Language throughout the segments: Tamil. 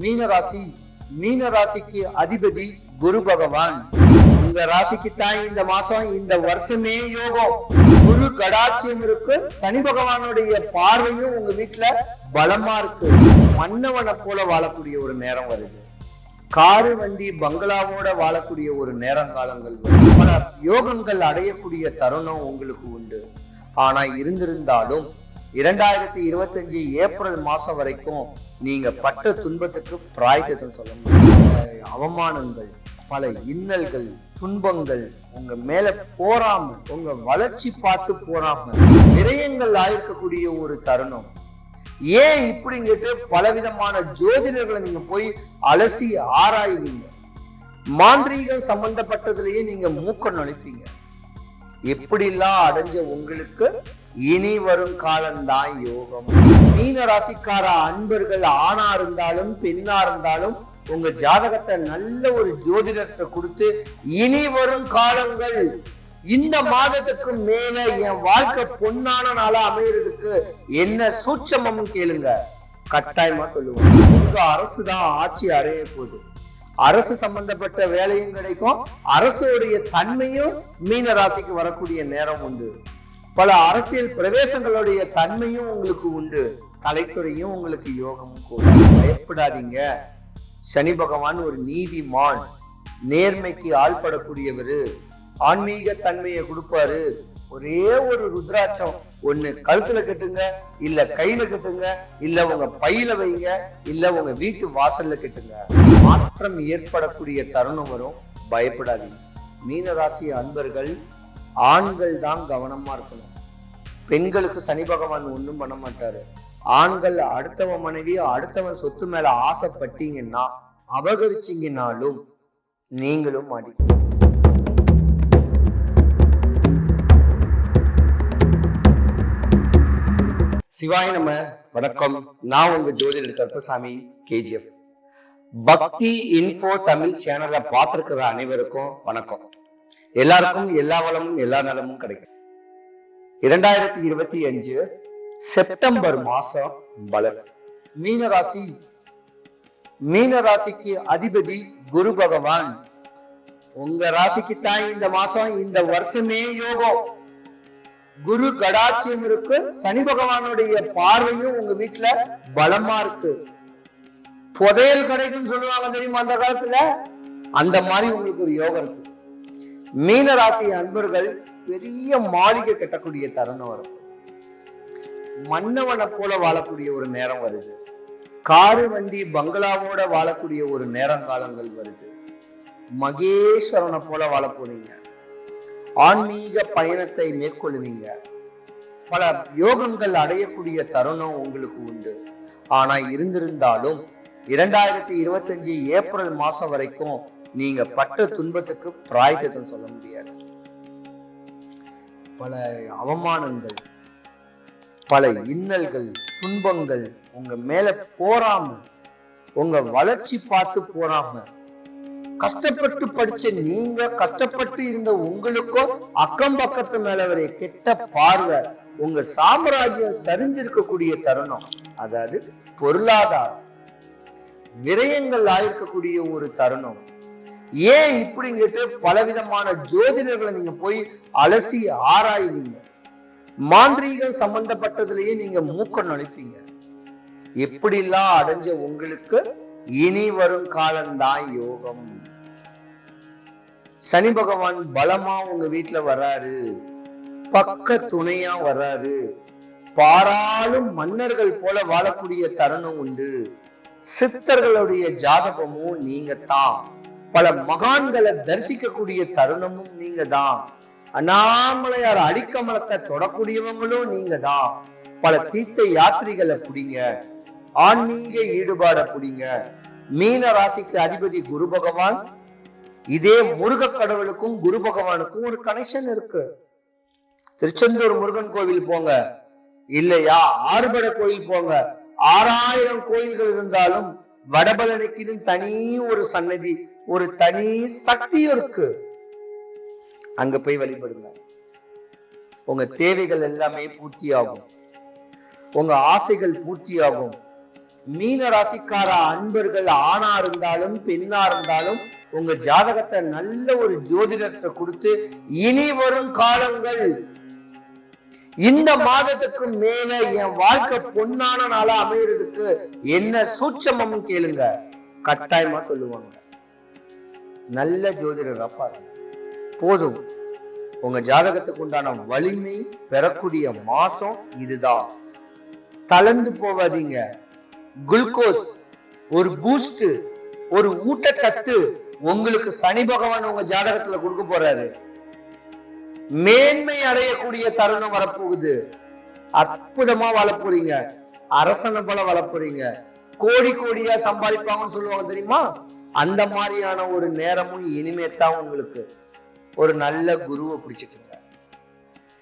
மீன ராசி மீன ராசிக்கு அதிபதி குரு பகவான். உங்க ராசிக்கு தான் இந்த மாசம் இந்த வருஷமே யோகம். குரு கடாட்சியம் இருக்கு. சனி பகவானுடைய பார்வையும் உங்க வீட்டுல பலமா இருக்கு. மன்னவனை போல வாழக்கூடிய ஒரு நேரம் வருது. காரு வண்டி பங்களாவோட வாழக்கூடிய ஒரு நேரங்காலங்கள் வரும். பல யோகங்கள் அடையக்கூடிய தருணம் உங்களுக்கு உண்டு. ஆனா இருந்திருந்தாலும் இரண்டாயிரத்தி இருபத்தஞ்சு ஏப்ரல் மாசம் வரைக்கும் நீங்க பட்ட துன்பத்துக்கு பிராயத்தை சொல்ல முடியும். அவமானங்கள் பல இன்னல்கள் துன்பங்கள் உங்க மேல போறாம உங்க வளர்ச்சி பார்த்து போறாம விரயங்கள் ஆயிருக்கக்கூடிய ஒரு தருணம். ஏன் இப்படிங்கிட்டு பலவிதமான ஜோதிடர்களை நீங்க போய் அலசி ஆராய்வீங்க? மாந்திரீகம் சம்பந்தப்பட்டதுலயே நீங்க மூக்க நுழைப்பீங்க. எப்படிலாம் அடைஞ்ச உங்களுக்கு இனி வரும் காலம்தான் யோகம். மீன ராசிக்கார அன்பர்கள் ஆணா இருந்தாலும் பெண்ணா இருந்தாலும் உங்க ஜாதகத்தை நல்ல ஒரு ஜோதிடத்தை கொடுத்து இனி வரும் காலங்கள் இந்த மாதத்துக்கு மேல என் வாழ்க்கை பொன்னான நாளா அமையறதுக்கு என்ன சூட்சமும் கேளுங்க. கட்டாயமா சொல்லுவோம் உங்க அரசு தான் ஆட்சி அடைய போகுது. அரசு சம்பந்தப்பட்ட வேலையும் கிடைக்கும். அரசுடைய தன்மையும் மீன ராசிக்கு வரக்கூடிய நேரம் உண்டு. பல அரசியல் பிரவேசங்களுடைய தன்மையும் உங்களுக்கு உண்டு. கலைத்துறையும் உங்களுக்கு யோகமும் கூட பயப்படாதீங்க. சனி பகவான் ஒரு நீதிமான். நேர்மைக்கு ஆள்படக்கூடியவர். ஆன்மீக தன்மையை கொடுப்பாரு. ஒரே ஒரு ருத்ராட்சம். ஒண்ணு கழுத்துல கட்டுங்க இல்ல கையில கட்டுங்க இல்ல உங்க பையில வைங்க இல்ல உங்க வீட்டு வாசல்ல கட்டுங்க. மாற்றம் ஏற்படக்கூடிய தருணம் வரும். பயப்படாதீங்க. மீனராசி அன்பர்கள் ஆண்கள் தான் கவனமா இருக்கணும். பெண்களுக்கு சனி பகவான் ஒன்றும் பண்ண மாட்டாரு. ஆண்கள் அடுத்தவன் மனைவி அடுத்தவன் சொத்து மேல ஆசைப்பட்டீங்கன்னா அபகரிச்சிங்கனாலும் நீங்களும் மாடி சிவாய் நம்ம வணக்கம். நான் உங்க ஜோதிடர் கருப்பசாமி கேஜிஎஃப். பக்தி இன்ஃபோ தமிழ் சேனலை பார்த்துருக்கிற அனைவருக்கும் வணக்கம். எல்லாருக்கும் எல்லா வளமும் எல்லா நலமும் கிடைக்கும். இரண்டாயிரத்தி இருபத்தி அஞ்சு செப்டம்பர் மாசம் பலன். மீனராசி. மீனராசிக்கு அதிபதி குரு பகவான். உங்க ராசிக்கு தான் இந்த மாசம் இந்த வருஷமே யோகம். குரு கடாட்சியம் இருக்கு. சனி பகவானுடைய பார்வையும் உங்க வீட்டுல பலமா இருக்கு. புதையல் கிடைக்கும்னு சொல்லுவாங்க தெரியுமா அந்த காலத்துல? அந்த மாதிரி உங்களுக்கு ஒரு யோகம் இருக்கு. மீன ராசி அன்பர்கள் பெரிய மாளிகை கட்டக்கூடிய தருணம் வரும். மன்னவனை போல வாழக்கூடிய ஒரு நேரம் வருது. காரு வண்டி பங்களாவோட வாழக்கூடிய ஒரு நேரங்காலங்கள் வருது. மகேஸ்வரனை போல வாழ போறீங்க. ஆன்மீக பயணத்தை மேற்கொள்ளுவீங்க பல யோகங்கள் அடையக்கூடிய தருணம் உங்களுக்கு உண்டு. ஆனா இருந்திருந்தாலும் இரண்டாயிரத்தி இருபத்தஞ்சு ஏப்ரல் மாசம் வரைக்கும் நீங்க பட்ட துன்பத்துக்கு பிராய்த்தம் சொல்ல முடியாது. பல அவமானங்கள் பல இன்னல்கள் துன்பங்கள் உங்க மேல போறாம உங்க வளர்ச்சி பார்த்து போறாம கஷ்டப்பட்டு படிச்ச நீங்க கஷ்டப்பட்டு இருந்த உங்களுக்கும் அக்கம் பக்கத்து மேல வரைய கெட்ட பார்வை உங்க சாம்ராஜ்யம் சரிஞ்சிருக்கக்கூடிய தருணம். அதாவது பொருளாதாரம் விரயங்கள் ஆயிருக்கக்கூடிய ஒரு தருணம். ஏன் இப்படிங்கிட்டு பலவிதமான ஜோதிடர்களை நீங்க போய் அலசி ஆராயுவீங்க மாந்திரீகம் சம்பந்தப்பட்டதுலயே நீங்க மூக்க நுழைப்பீங்க. எப்படிலாம் அடைஞ்ச உங்களுக்கு இனி வரும் காலம்தான் யோகம். சனி பகவான் பலமா உங்க வீட்டுல வர்றாரு பக்க துணையா வர்றாரு பாராளும் மன்னர்கள் போல வாழக்கூடிய தருணம் உண்டு. சித்தர்களுடைய ஜாதகமும் நீங்க தான் பல மகான்களை தரிசிக்கக்கூடிய தருணமும் நீங்க தான் அண்ணாமலையார் அடிக்கமலத்தை தொடக்கூடியவங்களும் நீங்க தான் பல தீர்த்த யாத்திரைகளை புடிங்க. ஆன்மீக ஈடுபாட புடிங்க. மீன ராசிக்கு அதிபதி குரு பகவான் இதே முருக கடவுளுக்கும் குரு பகவானுக்கும் ஒரு கனெக்ஷன் இருக்கு. திருச்செந்தூர் முருகன் கோவில் போங்க. இல்லையா? ஆறுபட கோயில் போங்க. ஆறாயிரம் கோயில்கள் இருந்தாலும் வடபழனிக்கு தனி ஒரு சன்னதி ஒரு தனி சக்தியும் இருக்கு. அங்க போய் வழிபடுங்க. உங்க தேவைகள் எல்லாமே பூர்த்தியாகும். உங்க ஆசைகள் பூர்த்தியாகும். மீன ராசிக்கார அன்பர்கள் ஆணா இருந்தாலும் பெண்ணா இருந்தாலும் உங்க ஜாதகத்தை நல்ல ஒரு ஜோதிடத்தை கொடுத்து இனி வரும் காலங்கள் இந்த மாதத்துக்கு மேல என் வாழ்க்கை பொன்னான நாளா அமையறதுக்கு என்ன சூட்சமம் கேளுங்க. கட்டாயமா சொல்லுவாங்க. நல்ல ஜோதிடரா பாருங்க போதும். உங்க ஜாதகத்துக்கு உண்டான வலிமை பெறக்கூடிய மாசம் இதுதான். தளர்ந்து போவாதீங்க குளுக்கோஸ் ஒரு பூஸ்ட் ஒரு ஊட்டச்சத்து உங்களுக்கு சனி பகவான் உங்க ஜாதகத்துல கொடுக்க போறாரு. மேன்மை அடையக்கூடிய தருணம் வரப்போகுது. அற்புதமா வளர்ப்புறீங்க போறீங்க. அரசனை போல வளர்ப்புறீங்க கோடி கோடியா சம்பாதிப்பாங்கன்னு சொல்லுவாங்க தெரியுமா? அந்த மாதிரியான ஒரு நேரமும் இனிமேத்தான் உங்களுக்கு. ஒரு நல்ல குருவை பிடிச்சுக்குங்க.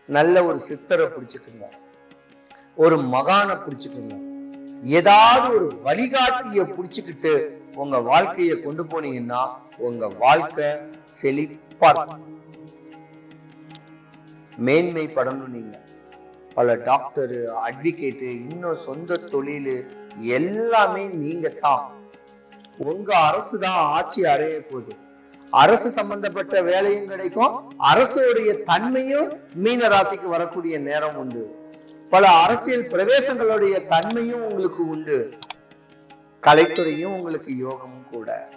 நல்ல ஒரு சித்தரை பிடிச்சுக்குங்க. ஒரு மகானை பிடிச்சுக்குங்க. ஏதாவது ஒரு வழிகாட்டிய பிடிச்சுக்கிட்டு உங்க வாழ்க்கையை கொண்டு போனீங்கன்னா உங்க வாழ்க்கை செழிப்பா இருக்கும். மேன்மைப்படணும் நீங்கள் பல டாக்டரு அட்வொகேட்டு இன்னும் சொந்த தொழில் எல்லாமே நீங்க தான். உங்க அரசு தான் ஆட்சி அடைய போகுது. அரசு சம்பந்தப்பட்ட வேலையும் கிடைக்கும். அரசுடைய தன்மையும் மீன ராசிக்கு வரக்கூடிய நேரம் உண்டு. பல அரசியல் பிரவேசங்களுடைய தன்மையும் உங்களுக்கு உண்டு. கலைத்துறையும் உங்களுக்கு யோகமும் கூட.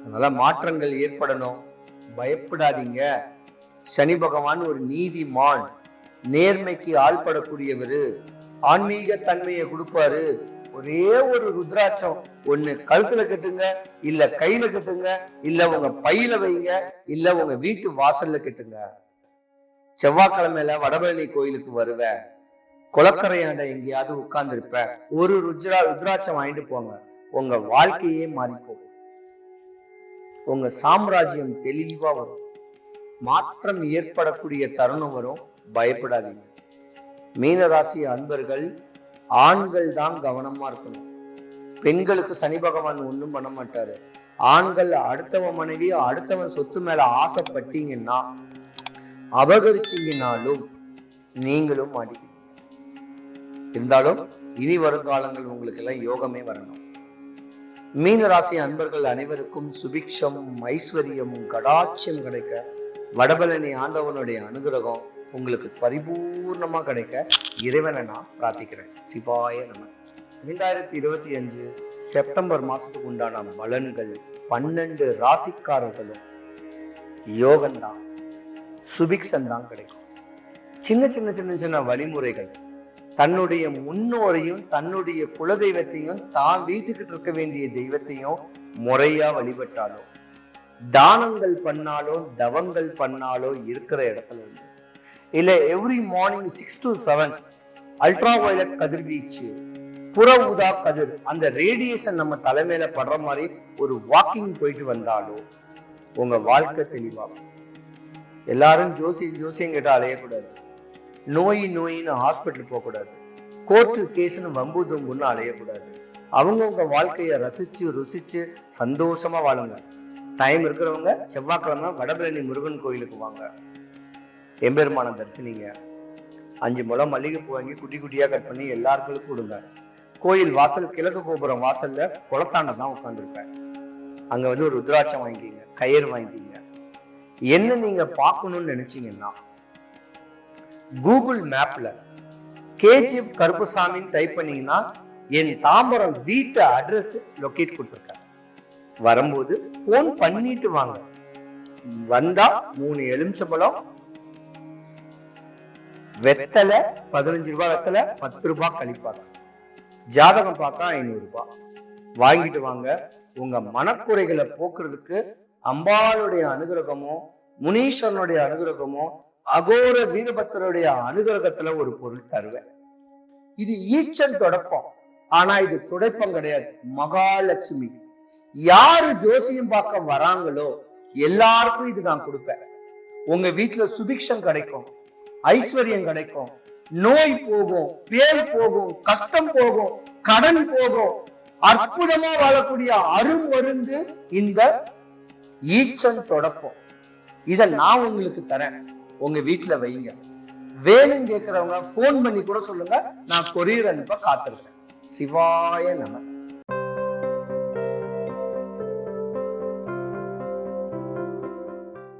அதனால மாற்றங்கள் ஏற்படணும். பயப்படாதீங்க. சனி பகவான் ஒரு நீதிமான் நேர்மைக்கு ஆள்படக்கூடியவரு ஆன்மீக தன்மையை கொடுப்பாரு. ஒரே ஒரு ருத்ராட்சம். ஒண்ணு கழுத்துல கட்டுங்க இல்ல கையில கட்டுங்க இல்ல உங்க பையில வைங்க இல்ல உங்க வீட்டு வாசல்ல கட்டுங்க. செவ்வாய்க்கிழமையில வடபழனி கோயிலுக்கு வருவேன் குளக்கரையாண்ட எங்கேயாவது உட்கார்ந்து ஒரு ருத்ரா ருத்ராட்சம் வாங்கிட்டு போங்க. உங்க வாழ்க்கையே மாறி போகும் உங்க சாம்ராஜ்யம் தெளிவா வரும். மாற்றம் ஏற்படக்கூடிய தருணம் வரும். பயப்படாதீங்க. மீனராசி அன்பர்கள் ஆண்கள் தான் கவனமா இருக்கணும். பெண்களுக்கு சனி பகவான் ஒன்றும் பண்ண மாட்டாரு. ஆண்கள் அடுத்தவன் மனைவி அடுத்தவன் சொத்து மேல ஆசைப்பட்டீங்கன்னா அபகரிச்சிங்கனாலும் நீங்களும் மாட்டிக்கணும் இருந்தாலும் இனி வருங்காலங்கள் உங்களுக்கு எல்லாம் யோகமே வரணும். மீன ராசி அன்பர்கள் அனைவருக்கும் சுபிக்ஷம் ஐஸ்வர்யம் கடாட்சியம் கிடைக்க வடபழனி ஆண்டவனுடைய அனுகிரகம் உங்களுக்கு பரிபூர்ணமாக கிடைக்க இறைவனை நான் பிரார்த்திக்கிறேன். சிவாய நம்ம ரெண்டாயிரத்தி இருபத்தி அஞ்சு செப்டம்பர் மாதத்துக்கு உண்டான பலன்கள் பன்னெண்டு ராசிக்காரர்களும் யோகம்தான் சுபிக்ஷன் தான் கிடைக்கும். சின்ன சின்ன சின்ன சின்ன வழிமுறைகள். தன்னுடைய முன்னோரையும் தன்னுடைய குலதெய்வத்தையும் தான் வீட்டுக்கிட்டு இருக்க வேண்டிய தெய்வத்தையும் முறையாக வழிபட்டாலும் தானங்கள் பண்ணாலோ தவங்கள் பண்ணாலோ இருக்கிற இடத்துல இருந்து. இல்ல every morning six to seven ultra violet கதிர்வீச்சு புற ஊதா கதிர் அந்த ரேடியேஷன் நம்ம தலைமையில படுற மாதிரி ஒரு வாக்கிங் போயிட்டு வந்தாலோ உங்க வாழ்க்கை தெளிவாகும். எல்லாரும் ஜோசி ஜோசியம் கேட்டா அலையக்கூடாது. நோய் நோயின்னு ஹாஸ்பிட்டல் போகக்கூடாது. கோர்ட்டு கேஸ்னு வம்பு தொங்குன்னு அலையக்கூடாது அவங்கவுங்க வாழ்க்கையை ரசிச்சு ருசிச்சு சந்தோஷமா வாழுங்க. டைம் இருக்கிறவங்க செவ்வாய்க்கிழமை வடபழனி முருகன் கோயிலுக்கு வாங்க. எம்பெருமான தரிசனிங்க அஞ்சு முளம் மல்லிகைப்பூ வாங்கி குட்டி குட்டியாக கட் பண்ணி எல்லாருக்கும் கொடுங்க. கோயில் வாசல் கிழக்கு கோபுரம் வாசல்ல குளத்தாண்ட தான் உட்காந்துருப்பேன் அங்க வந்து ஒரு ருத்ராட்சம் வாங்கிக்கிங்க கயிறு வாங்கிக்கிங்க. என்ன நீங்க பார்க்கணும்னு நினைச்சீங்கன்னா கூகுள் மேப்ல கேஜிஎஃப் கருப்புசாமின்னு டைப் பண்ணீங்கன்னா என் தாம்பரம் வீட்டு அட்ரஸ் லொக்கேட் கொடுத்துருக்கேன். வரும்போது ஃபோன் பண்ணிட்டு வாங்க. வந்தா மூணு எலுமிச்சம்பழம் வெத்தலை பதினஞ்சு ரூபாய் வெத்தலை பத்து ரூபாய் கழிப்பாங்க. ஜாதகம் பார்த்தா ஐநூறு ரூபாய் வாங்கிட்டு வாங்க. உங்க மனக்குறைகளை போக்குறதுக்கு அம்பாளுடைய அனுகிரகமோ முனீஸ்வரனுடைய அனுகிரகமோ அகோர வீரபக்தருடைய அனுகிரகத்துல ஒரு பொருள் தருவேன். இது ஈச்சன் தொடப்பம் ஆனா இது துடைப்பம் கிடையாது. மகாலட்சுமி. யாரு ஜோசியம் பார்க்க வராங்களோ எல்லாருக்கும் இது நான் கொடுப்பேன். உங்க வீட்டுல சுபிக்ஷம் கிடைக்கும் ஐஸ்வர்யம் கிடைக்கும் நோய் போகும் பேர் போகும் கஷ்டம் போகும் கடன் போகும் அற்புதமா வாழக்கூடிய அருமருந்து இந்த ஈச்சன் தொடக்கம். இத நான் உங்களுக்கு தரேன். உங்க வீட்டுல வைங்க. வேணும் கேட்கிறவங்க போன் பண்ணி கூட சொல்லுங்க. நான் கொரியர் அனுப்ப காத்திருக்கேன். சிவாய நமன்